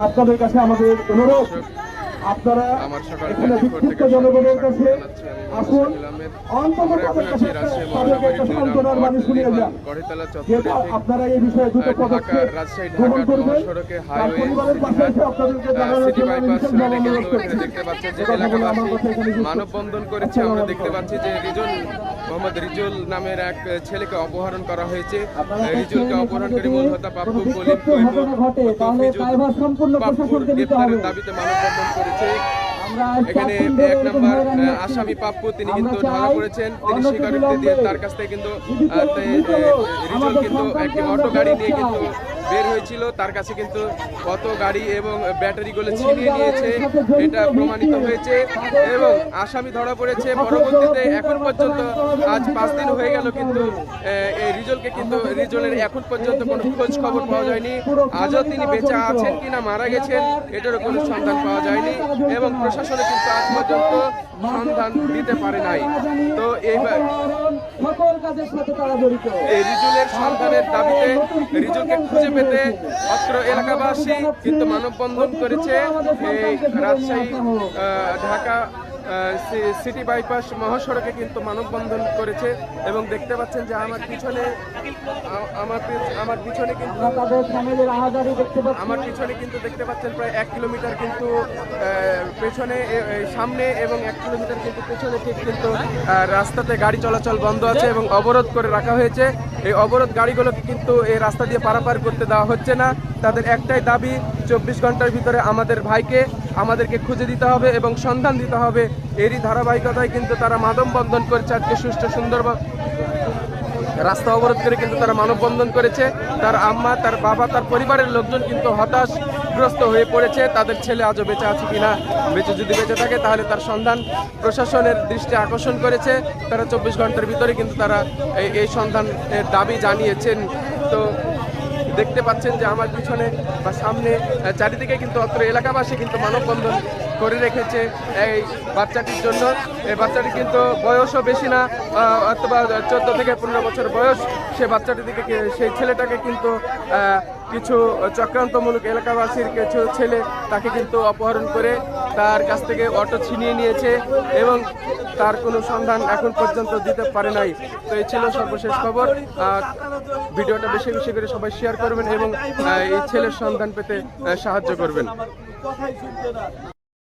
আপনাদের কাছে আমাদের অনুরোধ। আপনারা এখানে জনগণের কাছে আসুন। অন্তত তাদের কাছে তাদেরকে একটা সান্ত্বনার বাণী শুনিয়ে যান যেহেতু আপনারা এই বিষয়ে দ্রুত পদক্ষেপ গ্রহণ করবেন তার পরিবারের পাশে এসে আপনাদেরকে জানানোর জন্য আমি অনুরোধ করছি। আমার কথা এখানে মানববন্ধন করেছে আমরা দেখতে পাচ্ছি যে রিজল মোহাম্মদ রিজুল নামের এক ছেলেকে অপহরণ করা হয়েছে। রিজুলকে দেখছেন, অপহরণকারী যদি মূল হত্যা পাপ্পু হবে। দাবিতে মানববন্ধন করেছে। আমরা এখানে এক নম্বর। আসামি পাপ্পু তিনি কিন্তু ধরা পড়েছেন তিনি স্বীকারোক্তি দিয়ে তার কাছ থেকে কিন্তু আমাদের কিন্তু একটি অটো গাড়ি নিয়ে কিন্তু। বের হয়েছিল তার কাছে কিন্তু কত গাড়ি এবং ব্যাটারিগুলো ছিনিয়ে নিয়েছে এটা প্রমাণিত হয়েছে এবং আসামি ধরা পড়েছে। পরবর্তীতে এখন পর্যন্ত আজ পাঁচ দিন হয়ে গেল কিন্তু এই রিজলকে কিন্তু রিজলের এখন পর্যন্ত কোনো খোঁজ খবর পাওয়া যায়নি। আজও তিনি বেঁচে আছেন কিনা মারা গেছেন এটারও কোনো সন্ধান পাওয়া যায়নি এবং প্রশাসনে কিন্তু আজ পর্যন্ত সন্ধান দিতে পারে নাই। তো এইবার এই রিজুলের সন্ধানের দাবিতে রিজুলকে খুঁজে পেতে অত্র এলাকাবাসী কিন্তু মানববন্ধন করেছে। এই রাজশাহী ঢাকা সিটি বাইপাস মহাসড়কে কিন্তু মানববন্ধন করেছে এবং দেখতে পাচ্ছেন যে আমার পিছনে আমার আমার পিছনে কিন্তু আমরা পিছনে কিন্তু দেখতে পাচ্ছেন প্রায় এক কিলোমিটার কিন্তু পেছনে সামনে এবং এক কিলোমিটার কিন্তু পেছনে ঠিক কিন্তু রাস্তাতে গাড়ি চলাচল বন্ধ আছে এবং অবরোধ করে রাখা হয়েছে। এই অবরোধ গাড়িগুলোকে কিন্তু এই রাস্তা দিয়ে পারাপার করতে দেওয়া হচ্ছে না। তাদের একটাই দাবি, চব্বিশ ঘণ্টার ভিতরে আমাদের ভাইকে আমাদেরকে খুঁজে দিতে হবে এবং সন্ধান দিতে হবে। এরই ধারাবাহিকতায় কিন্তু তারা মাদমবন্ধন করেছে। আজকে সুষ্ঠু সুন্দর রাস্তা অবরোধ করে কিন্তু তারা মানববন্ধন করেছে। তার আম্মা, তার বাবা, তার পরিবারের লোকজন কিন্তু হতাশগ্রস্ত হয়ে পড়েছে। তাদের ছেলে আজও বেঁচে আছে কিনা, বেঁচে যদি বেঁচে থাকে, তাহলে তার সন্ধান প্রশাসনের দৃষ্টি আকর্ষণ করেছে। তারা চব্বিশ ঘণ্টার ভিতরে কিন্তু তারা এই এই সন্ধানের দাবি জানিয়েছেন। তো দেখতে পাচ্ছেন যে আমার পিছনে বা সামনে চারিদিকে কিন্তু অত্র এলাকাবাসী কিন্তু মানববন্ধন করে রেখেছে এই বাচ্চাটির জন্য। এই বাচ্চাটি কিন্তু বয়সও বেশি না অথবা চোদ্দ থেকে পনেরো বছর বয়স। সে বাচ্চাটিকে কি- সেই ছেলেটাকে কিন্তু কিছু চক্রান্তমূলক এলাকাবাসীর কিছু ছেলে তাকে কিন্তু অপহরণ করে তার কাছ থেকে অটো ছিনিয়ে নিয়েছে এবং তার কোনো সন্ধান এখন পর্যন্ত দিতে পারে নাই। তো এই ছিল সর্বশেষ খবর। ভিডিওটা বেশি বেশি করে সবাই শেয়ার করবেন এবং এই ছেলের সন্ধান পেতে সাহায্য করবেন।